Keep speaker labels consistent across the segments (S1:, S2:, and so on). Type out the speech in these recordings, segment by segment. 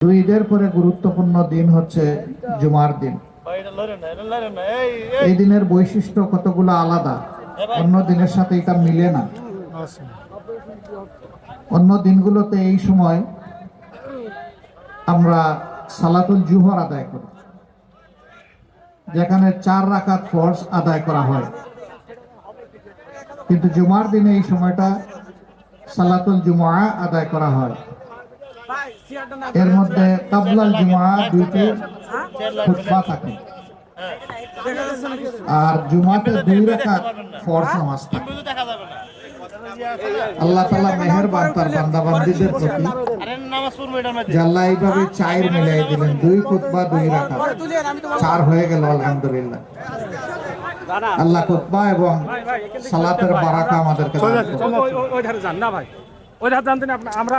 S1: ঈদের পরে গুরুত্বপূর্ণ দিন হচ্ছে জুমার দিন।
S2: এই
S1: দিনের বৈশিষ্ট্য কতগুলো আলাদা? অন্য দিনের সাথে এটা মিলে না। অন্য দিনগুলোতে এই সময় আমরা সালাতুল জুহর আদায় করি। যেখানে চার রাকাত ফরজ আদায় করা হয়। কিন্তু জুমার দিনে এই সময়টা সালাতুল জুমা আদায় করা হয়। এর মধ্যে কাবলাল জুমা দুইটি খুতবা থাকে। আর জুমাতে দুই রাকাত ফরজ নামাজ থাকে। আল্লাহ তালা মেহেরবান তার বান্দাবান্দিদের প্রতি আল্লাহ এইভাবে চায়ের মিলাই দিলেন দুই কুতবা দুই রাখা চার হয়ে গেল আলহামদুলিল্লাহ। আল্লাহ কুতবা এবং সালাতের বারাকা আমাদেরকে
S3: ওই- ধারে যান না ভাই। ওই ধারে জানতেন আমরা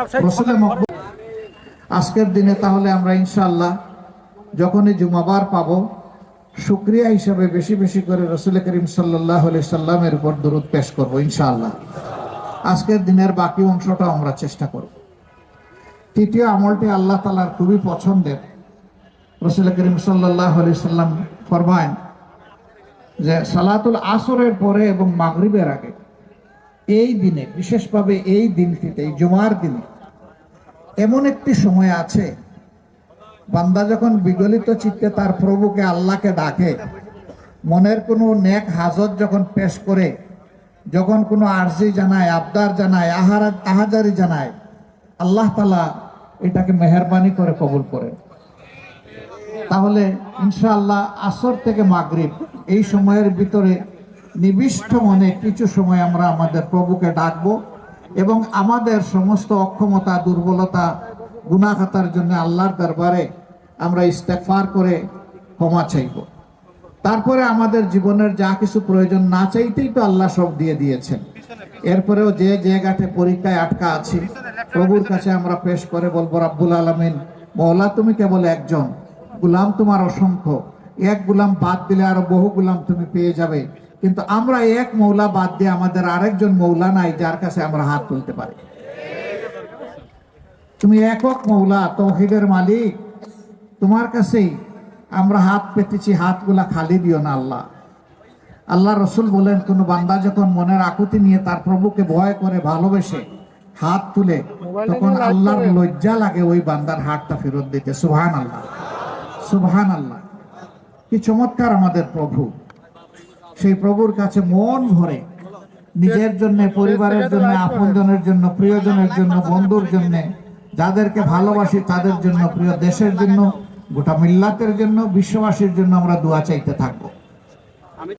S1: আজকের দিনে তাহলে আমরা ইনশাল্লাহ যখনই জুমাবার পাবো, শুক্রিয়া হিসাবে বেশি বেশি করে রসুল করিম সাল্লাহ সাল্লামের উপর দরুদ পেশ করব ইনশাআল্লাহ। আজকের দিনের বাকি অংশটা আমরা চেষ্টা করব। তৃতীয় আমলটি আল্লাহ তালার খুবই পছন্দের। রসুল করিম সাল্লাহ সাল্লাম ফরমায়েন যে সালাতুল আসরের পরে এবং মাগরিবের আগে এই দিনে, বিশেষভাবে এই দিনটিতে, এই জুমার দিনে এমন একটি সময় আছে, বান্দা যখন বিগলিত চিত্তে তার প্রভুকে আল্লাহকে ডাকে, মনের কোনো নেক হাজত যখন পেশ করে, যখন কোনো আর্জি জানায়, আবদার জানায়, আহারা, আহাজারি জানায়, আল্লাহ তালা এটাকে মেহরবানি করে কবুল করেন। তাহলে ইনশাআল্লাহ আসর থেকে মাগরিব, এই সময়ের ভিতরে নিবিষ্ট মনে কিছু সময় আমরা আমাদের প্রভুকে ডাকবো। এবং আমাদের সমস্ত অক্ষমতা, দুর্বলতা গুণাখাতার জন্য আল্লাহর দরবারে আমরা ইস্তেফার করে ক্ষমা চাইব। তারপরে আমাদের জীবনের যা কিছু প্রয়োজন না চাইতেই তো আল্লাহ সব দিয়ে দিয়েছেন। এরপরেও যে জায়গাতে পরীক্ষায় আটকা আছি, প্রভুর কাছে আমরা পেশ করে বলব, রাব্বুল আলমিন মৌলা তুমি কেবল একজন। গুলাম তোমার অসংখ্য। এক গুলাম বাদ দিলে আরও বহু গুলাম তুমি পেয়ে যাবে। কিন্তু আমরা এক মৌলা বাদ দিয়ে আমাদের আরেকজন মৌলা নাই যার কাছে আমরা হাত তুলতে পারি। তুমি একক মৌলা তৌহিদের মালিক। তোমার কাছেই আমরা হাত পেতেছি হাতগুলা খালি দিও না আল্লাহ। আল্লাহ রসুল বলেন কোন বান্দা যখন মনের আকুতি নিয়ে তার প্রভুকে ভয় করে ভালোবেসে হাত তুলে তখন আল্লাহর লজ্জা লাগে ওই বান্দার হাতটা ফেরত দিতে। সুবহান আল্লাহ সুবহান আল্লাহ কি চমৎকার আমাদের প্রভু। সেই প্রভুর কাছে মন ভরে নিজের জন্য, পরিবারের জন্য, আপনজনের জন্য, প্রিয়জনের জন্য, বন্ধুর জন্য, যাদেরকে ভালোবাসি তাদের জন্য, প্রিয় দেশের জন্য, গোটা মিল্লাতের জন্য, বিশ্ববাসীর জন্য আমরা দোয়া চাইতে থাকব।